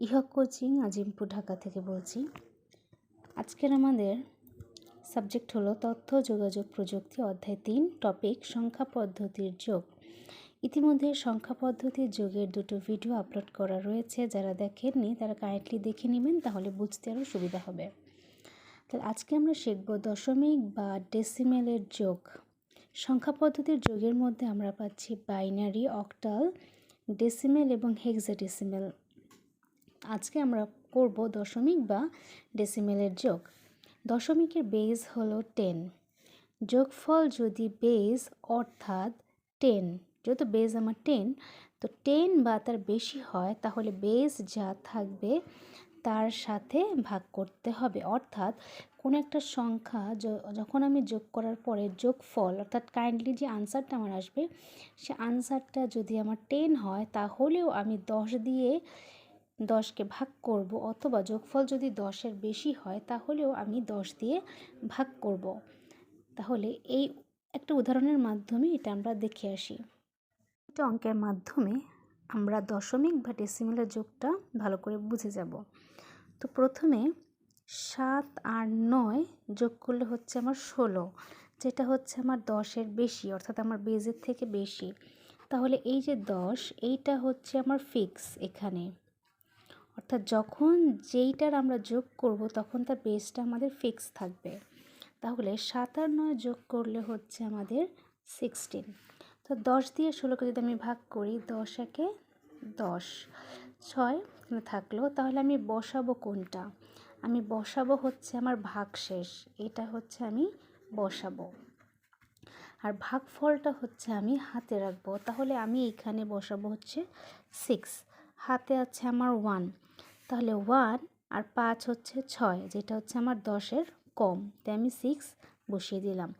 ইহক coaching Azimpur Dhaka থেকে বলছি। আজকের আমাদের সাবজেক্ট হলো তথ্য, যোগাযোগ প্রযুক্তি, অধ্যায় তিন টপিক সংখ্যা পদ্ধতির যোগ। ইতিমধ্যে সংখ্যা পদ্ধতির যোগের দুটো ভিডিও আপলোড করা রয়েছে, যারা দেখেননি তারা কাইন্ডলি দেখে নেবেন, তাহলে বুঝতে আরও সুবিধা হবে। তাহলে আজকে আমরা শিখব দশমিক বা ডেসিমেলের যোগ। সংখ্যা পদ্ধতির যোগের মধ্যে আমরা পাচ্ছি বাইনারি অক্টাল ডেসিমেল এবং হেক্সাডেসিমেল আজকে আমরা করব দশমিক বা ডেসিমেলের যোগ। দশমিকের বেজ হলো টেন যোগফল যদি বেজ অর্থাৎ টেন যেহেতু বেজ আমার টেন তো টেন বা তার বেশি হয়, তাহলে বেজ যা থাকবে তার সাথে ভাগ করতে হবে। অর্থাৎ কোনো একটা সংখ্যা যখন আমি যোগ করার পরে যোগফল, অর্থাৎ কাইন্ডলি যে আনসারটা আমার আসবে, সে আনসারটা যদি আমার টেন হয়, তাহলেও আমি দশ দিয়ে দশকে ভাগ করব অথবা যোগফল যদি দশের বেশি হয়, তাহলেও আমি দশ দিয়ে ভাগ করব। তাহলে এই একটা উদাহরণের মাধ্যমে এটা আমরা দেখে আসি। এটা অঙ্কের মাধ্যমে আমরা দশমিক বা ডেসিমেলের যোগটা ভালো করে বুঝে যাব। তো প্রথমে সাত আর নয় যোগ করলে হচ্ছে আমার ষোলো, যেটা হচ্ছে আমার দশের বেশি, অর্থাৎ আমার বেজের থেকে বেশি। তাহলে এই যে দশ, এইটা হচ্ছে আমার ফিক্স এখানে। অর্থাৎ যখন যেইটার আমরা যোগ করব, তখন তার বেসটা আমাদের ফিক্স থাকবে। তাহলে সাত আর নয় যোগ করলে হচ্ছে আমাদের সিক্সটিন তো দশ দিয়ে ষোলোকে যদি আমি ভাগ করি, দশ একে দশ, ছয় থাকল, তাহলে আমি বসাবো কোনটা? আমি বসাবো হচ্ছে আমার ভাগ শেষ এটা হচ্ছে আমি বসাবো। আর ভাগফলটা হচ্ছে আমি হাতে রাখব, তাহলে আমি এখানে বসাবো হচ্ছে সিক্স হাতে আছে আমার ওয়ান তাহলে ওয়ান আর পাঁচ হচ্ছে ছয়, যেটা হচ্ছে আমার দশের কম। তাই আমি সিক্স বসিয়ে দিলাম।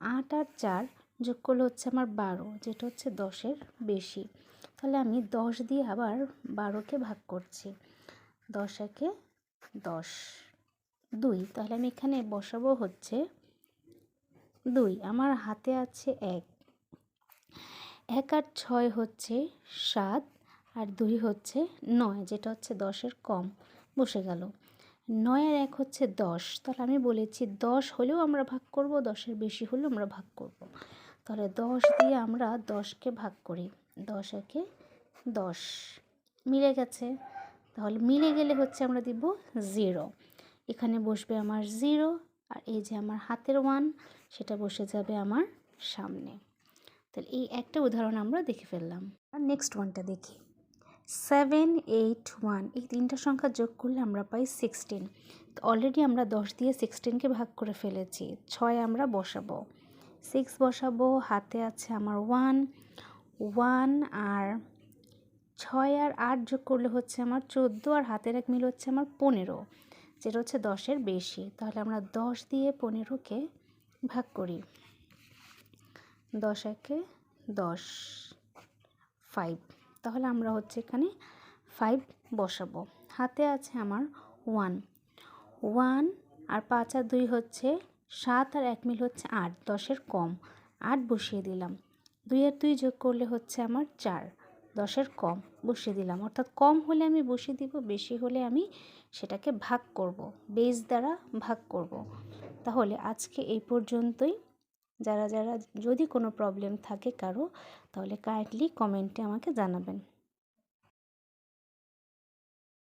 আট আর চার যোগ করলে হচ্ছে আমার বারো, যেটা হচ্ছে দশের বেশি। তাহলে আমি দশ দিয়ে আবার বারোকে ভাগ করছি। দশ একে দশ। দুই, তাহলে আমি এখানে বসাবো হচ্ছে দুই, আমার হাতে আছে এক। এক আর ছয় হচ্ছে সাত আর দুই হচ্ছে নয়, যেটা হচ্ছে দশের কম। বসে গেল। নয় আর এক হচ্ছে দশ। তাহলে আমি বলেছি দশ হলেও আমরা ভাগ করব, দশের বেশি হলেও আমরা ভাগ করব। তাহলে দশ দিয়ে আমরা দশকে ভাগ করি। দশ একে দশ। মিলে গেছে। তাহলে মিলে গেলে হচ্ছে আমরা দিব জিরো। এখানে বসবে আমার জিরো আর এই যে আমার হাতের ওয়ান, সেটা বসে যাবে আমার সামনে। তাহলে এই একটা উদাহরণ আমরা দেখে ফেললাম। আর নেক্সট ওয়ানটা দেখি। সেভেন, এইট, ওয়ান, এই তিনটা সংখ্যা যোগ করলে আমরা পাই সিক্সটিন। তো অলরেডি আমরা দশ দিয়ে সিক্সটিনকে ভাগ করে ফেলেছি, ছয় আমরা বসাবো। সিক্স বসাবো, হাতে আছে আমার ওয়ান ওয়ান আর ছয় আর আট যোগ করলে হচ্ছে আমার চোদ্দ আর হাতের এক মিল হচ্ছে আমার পনেরো, যেটা হচ্ছে দশের বেশি। তাহলে আমরা দশ দিয়ে পনেরোকে ভাগ করি। দশ একে দশ ফাইভ তাহলে আমরা হচ্ছে এখানে ফাইভ বসাবো। হাতে আছে আমার ওয়ান ওয়ান আর পাঁচ আর দুই হচ্ছে সাত আর এক মিল হচ্ছে আট, দশের কম। আট বসিয়ে দিলাম। দুই আর দুই যোগ করলে হচ্ছে আমার চার, দশের কম বসিয়ে দিলাম। অর্থাৎ কম হলে আমি বসিয়ে দিব, বেশি হলে আমি সেটাকে ভাগ করব বেস দ্বারা ভাগ করব। তাহলে আজকে এই পর্যন্তই। যারা যারা যদি কোনো প্রবলেম থাকে কারও তাহলে কাইন্ডলি কমেন্টে আমাকে জানাবেন।